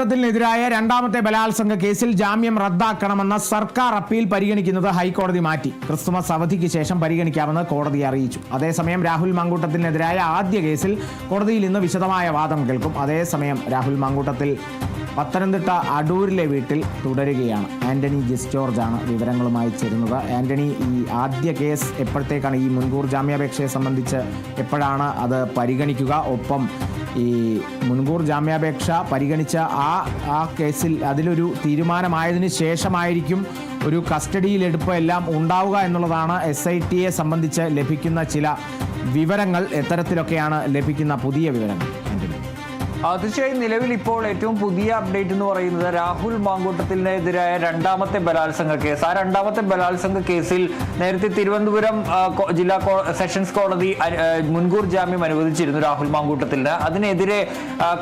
ത്തിനെതിരായ രണ്ടാമത്തെ ബലാത്സംഗ കേസിൽ ജാമ്യം റദ്ദാക്കണമെന്ന സർക്കാർ അപ്പീൽ പരിഗണിക്കുന്നത് ഹൈക്കോടതി മാറ്റി. ക്രിസ്തുമസ് അവധിക്ക് ശേഷം പരിഗണിക്കാമെന്ന് കോടതി അറിയിച്ചു. അതേസമയം രാഹുൽ മാങ്കൂട്ടത്തിനെതിരായ ആദ്യ കേസിൽ കോടതിയിൽ ഇന്ന് വിശദമായ വാദം കേൾക്കും. അതേസമയം രാഹുൽ മാങ്കൂട്ടത്തിൽ പത്തനംതിട്ട അടൂരിലെ വീട്ടിൽ തുടരുകയാണ്. ആന്റണി ജിസ് ജോർജ് ആണ് വിവരങ്ങളുമായി ചേരുന്നത്. ആന്റണി ഈ ആദ്യ കേസ് എപ്പോഴത്തേക്കാണ്? ഈ മുൻകൂർ ജാമ്യാപേക്ഷയെ സംബന്ധിച്ച് എപ്പോഴാണ് അത് പരിഗണിക്കുക? ഒപ്പം ഈ മുൻകൂർ ജാമ്യാപേക്ഷ പരിഗണിച്ച ആ ആ കേസിൽ അതിലൊരു തീരുമാനമായതിനു ശേഷമായിരിക്കും ഒരു കസ്റ്റഡിയിലെടുപ്പ് എല്ലാം ഉണ്ടാവുക എന്നുള്ളതാണ് എസ് ഐ ടിയെ സംബന്ധിച്ച് ലഭിക്കുന്ന ചില വിവരങ്ങൾ എത്തരത്തിലൊക്കെയാണ് ലഭിക്കുന്ന പുതിയ വിവരങ്ങൾ. തീർച്ചയായും നിലവിൽ ഇപ്പോൾ ഏറ്റവും പുതിയ അപ്ഡേറ്റ് എന്ന് പറയുന്നത് രാഹുൽ മാങ്കൂട്ടത്തിനെതിരായ രണ്ടാമത്തെ ബലാത്സംഗ കേസ്. ആ രണ്ടാമത്തെ ബലാത്സംഗ കേസിൽ നേരത്തെ തിരുവനന്തപുരം ജില്ലാ സെഷൻസ് കോടതി മുൻകൂർ ജാമ്യം അനുവദിച്ചിരുന്നു രാഹുൽ മാങ്കൂട്ടത്തിന്. അതിനെതിരെ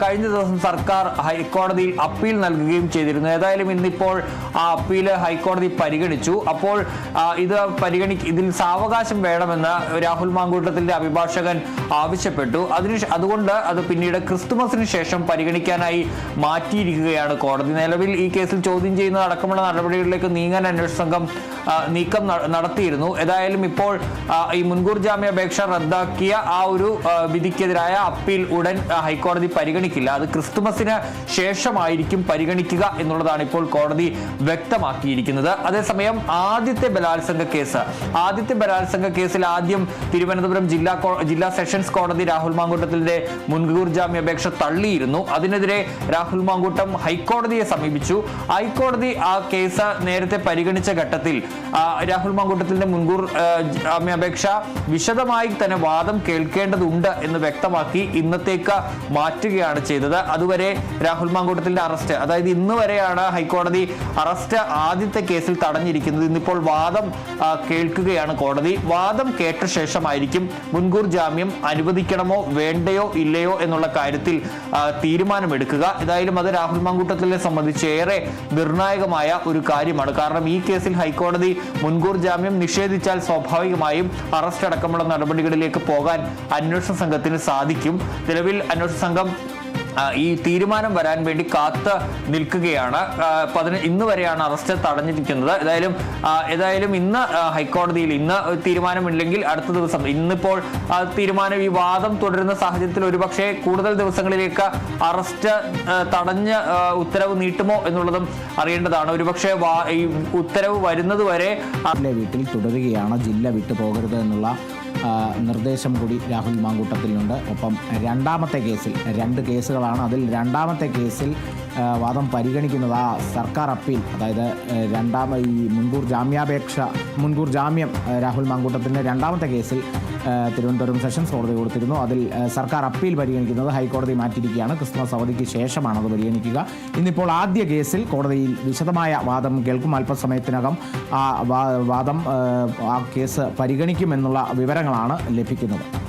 കഴിഞ്ഞ ദിവസം സർക്കാർ ഹൈക്കോടതിയിൽ അപ്പീൽ നൽകുകയും ചെയ്തിരുന്നു. ഏതായാലും ഇന്നിപ്പോൾ ആ അപ്പീൽ ഹൈക്കോടതി പരിഗണിച്ചു. അപ്പോൾ ഇത് പരിഗണി ഇതിൽ സാവകാശം വേണമെന്ന് രാഹുൽ മാങ്കൂട്ടത്തിന്റെ അഭിഭാഷകൻ ആവശ്യപ്പെട്ടു. അതിന് അതുകൊണ്ട് അത് പിന്നീട് ക്രിസ്തുമസിന് ശേഷം പരിഗണിക്കാനായി മാറ്റിയിരിക്കുകയാണ് കോടതി. നിലവിൽ ഈ കേസിൽ ചോദ്യം ചെയ്യുന്ന അടക്കമുള്ള നടപടികളിലേക്ക് നീങ്ങാൻ അന്വേഷണ സംഘം നീക്കം നടത്തിയിരുന്നു. ഏതായാലും ഇപ്പോൾ ഈ മുൻകൂർ ജാമ്യാപേക്ഷ റദ്ദാക്കിയ ആ ഒരു വിധിക്കെതിരായ അപ്പീൽ ഉടൻ ഹൈക്കോടതി പരിഗണിക്കില്ല. അത് ക്രിസ്തുമസിന് ശേഷമായിരിക്കും പരിഗണിക്കുക എന്നുള്ളതാണ് ഇപ്പോൾ കോടതി വ്യക്തമാക്കിയിരിക്കുന്നത്. അതേസമയം ആദ്യത്തെ ബലാത്സംഗ കേസ് ആദ്യത്തെ ബലാത്സംഗ കേസിൽ ആദ്യം തിരുവനന്തപുരം ജില്ലാ ജില്ലാ സെഷൻസ് കോടതി രാഹുൽ മാങ്കൂട്ടത്തിന്റെ മുൻകൂർ ജാമ്യാപേക്ഷ തള്ളിയിരുന്നു. അതിനെതിരെ രാഹുൽ മാങ്കൂട്ടം ഹൈക്കോടതിയെ സമീപിച്ചു. ഹൈക്കോടതി ആ കേസ് നേരത്തെ പരിഗണിച്ച ഘട്ടത്തിൽ രാഹുൽ മാങ്കൂട്ടത്തിന്റെ മുൻകൂർ ജാമ്യാപേക്ഷ വിശദമായി തന്നെ വാദം കേൾക്കേണ്ടതുണ്ട് എന്ന് വ്യക്തമാക്കി ഇന്നത്തേക്ക് മാറ്റുകയാണ് ചെയ്തത്. അതുവരെ രാഹുൽ മാങ്കൂട്ടത്തിന്റെ അറസ്റ്റ് അതായത് ഇന്ന് വരെയാണ് ഹൈക്കോടതി അറസ്റ്റ് ആദ്യത്തെ കേസിൽ തടഞ്ഞിരിക്കുന്നത്. ഇന്നിപ്പോൾ വാദം കേൾക്കുകയാണ് കോടതി. വാദം കേട്ട ശേഷമായിരിക്കും മുൻകൂർ ജാമ്യം അനുവദിക്കണമോ വേണ്ടയോ ഇല്ലയോ എന്നുള്ള കാര്യത്തിൽ തീരുമാനമെടുക്കുക. ഏതായാലും അത് രാഹുൽ മാങ്കൂട്ടത്തിനെ സംബന്ധിച്ച് ഏറെ നിർണായകമായ ഒരു കാര്യമാണ്. കാരണം ഈ കേസിൽ ഹൈക്കോടതി മുൻകൂർ ജാമ്യം നിഷേധിച്ചാൽ സ്വാഭാവികമായും അറസ്റ്റ് അടക്കമുള്ള നടപടികളിലേക്ക് പോകാൻ അന്വേഷണ സംഘത്തിന് സാധിക്കും. നിലവിൽ അന്വേഷണ സംഘം ഈ തീരുമാനം വരാൻ വേണ്ടി കാത്ത് നിൽക്കുകയാണ്. ഇന്ന് വരെയാണ് അറസ്റ്റ് തടഞ്ഞിരിക്കുന്നത്. ഏതായാലും ഏതായാലും ഇന്ന് ഹൈക്കോടതിയിൽ ഇന്ന് തീരുമാനമില്ലെങ്കിൽ അടുത്ത ദിവസം. ഇന്നിപ്പോൾ തീരുമാനം ഈ വാദം തുടരുന്ന സാഹചര്യത്തിൽ ഒരുപക്ഷെ കൂടുതൽ ദിവസങ്ങളിലേക്ക് അറസ്റ്റ് തടഞ്ഞ് ഉത്തരവ് നീട്ടുമോ എന്നുള്ളതും അറിയേണ്ടതാണ്. ഒരുപക്ഷെ ഈ ഉത്തരവ് വരുന്നത് വരെ ിലെ വീട്ടിൽ തുടരുകയാണ്. ജില്ല വിട്ടു പോകരുത് എന്നുള്ള നിർദ്ദേശം കൂടി രാഹുൽ മാങ്കൂട്ടത്തിലുണ്ട്. ഒപ്പം രണ്ടാമത്തെ കേസിൽ രണ്ട് കേസുകളാണ് അതിൽ രണ്ടാമത്തെ കേസിൽ വാദം പരിഗണിക്കുന്നത് ആ സർക്കാർ അപ്പീൽ. അതായത് രണ്ടാമ ഈ മുൻകൂർ ജാമ്യാപേക്ഷ മുൻകൂർ ജാമ്യം രാഹുൽ മാങ്കൂട്ടത്തിന്റെ രണ്ടാമത്തെ കേസിൽ തിരുവനന്തപുരം സെഷൻസ് കോടതി കൊടുത്തിരുന്നു. അതിൽ സർക്കാർ അപ്പീൽ പരിഗണിക്കുന്നത് ഹൈക്കോടതി മാറ്റിയിരിക്കുകയാണ്. ക്രിസ്മസ് അവധിക്ക് ശേഷമാണ് അത് പരിഗണിക്കുക. ഇന്നിപ്പോൾ ആദ്യ കേസിൽ കോടതിയിൽ വിശദമായ വാദം കേൾക്കും. അല്പസമയത്തിനകം ആ വാദം ആ, കേസ് പരിഗണിക്കുമെന്നുള്ള വിവരങ്ങളാണ് ലഭിക്കുന്നത്.